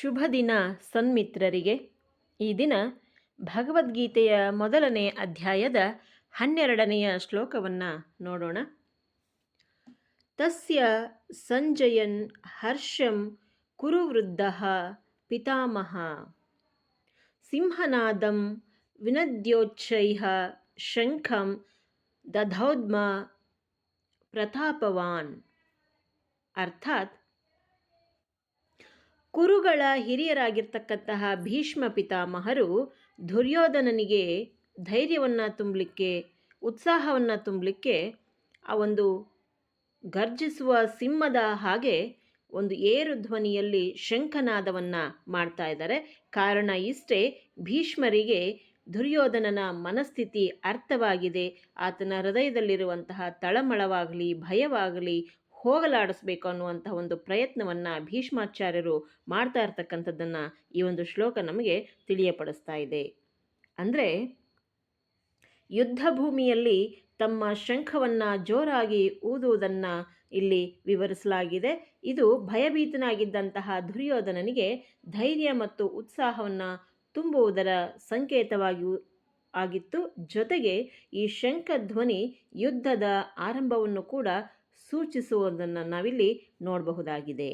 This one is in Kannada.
ಶುಭ ದಿನ ಸನ್ಮಿತ್ರರಿಗೆ. ಈ ದಿನ ಭಗವದ್ಗೀತೆಯ ಮೊದಲನೇ ಅಧ್ಯಾಯದ ಹನ್ನೆರಡನೆಯ ಶ್ಲೋಕವನ್ನು ನೋಡೋಣ. ತಸ್ಯ ಸಂಜಯನ್ ಹರ್ಷಂ ಕುರುವೃದ್ಧ ಪಿತಾಮಹ. ಸಿಂಹನಾದಂ ವಿನದ್ಯೋಚ್ಛೈ ಶಂಖಂ ದಧೌದ್ಮ ಪ್ರತಾಪವಾನ್. ಅರ್ಥಾತ್ ಕುರುಗಳ ಹಿರಿಯರಾಗಿರ್ತಕ್ಕಂತಹ ಭೀಷ್ಮ ಪಿತಾಮಹರು ದುರ್ಯೋಧನನಿಗೆ ಧೈರ್ಯವನ್ನು ತುಂಬಲಿಕ್ಕೆ, ಉತ್ಸಾಹವನ್ನು ತುಂಬಲಿಕ್ಕೆ ಆ ಒಂದು ಗರ್ಜಿಸುವ ಸಿಂಹದ ಹಾಗೆ ಒಂದು ಏರು ಧ್ವನಿಯಲ್ಲಿ ಶಂಖನಾದವನ್ನು ಮಾಡ್ತಾ ಇದ್ದಾರೆ. ಕಾರಣ ಇಷ್ಟೇ, ಭೀಷ್ಮರಿಗೆ ದುರ್ಯೋಧನನ ಮನಸ್ಥಿತಿ ಅರ್ಥವಾಗಿದೆ. ಆತನ ಹೃದಯದಲ್ಲಿರುವಂತಹ ತಳಮಳವಾಗಲಿ, ಭಯವಾಗಲಿ ಹೋಗಲಾಡಿಸ್ಬೇಕು ಅನ್ನುವಂತಹ ಒಂದು ಪ್ರಯತ್ನವನ್ನು ಭೀಷ್ಮಾಚಾರ್ಯರು ಮಾಡ್ತಾ ಇರ್ತಕ್ಕಂಥದ್ದನ್ನು ಈ ಒಂದು ಶ್ಲೋಕ ನಮಗೆ ತಿಳಿಯಪಡಿಸ್ತಾ ಇದೆ. ಅಂದರೆ ಯುದ್ಧ ಭೂಮಿಯಲ್ಲಿ ತಮ್ಮ ಶಂಖವನ್ನು ಜೋರಾಗಿ ಊದುವುದನ್ನು ಇಲ್ಲಿ ವಿವರಿಸಲಾಗಿದೆ. ಇದು ಭಯಭೀತನಾಗಿದ್ದಂತಹ ದುರ್ಯೋಧನನಿಗೆ ಧೈರ್ಯ ಮತ್ತು ಉತ್ಸಾಹವನ್ನು ತುಂಬುವುದರ ಸಂಕೇತವಾಗಿ ಆಗಿತ್ತು. ಜೊತೆಗೆ ಈ ಶಂಖ ಧ್ವನಿ ಯುದ್ಧದ ಆರಂಭವನ್ನು ಕೂಡ ಸೂಚಿಸುವುದನ್ನು ನಾವಿಲ್ಲಿ ನೋಡಬಹುದಾಗಿದೆ.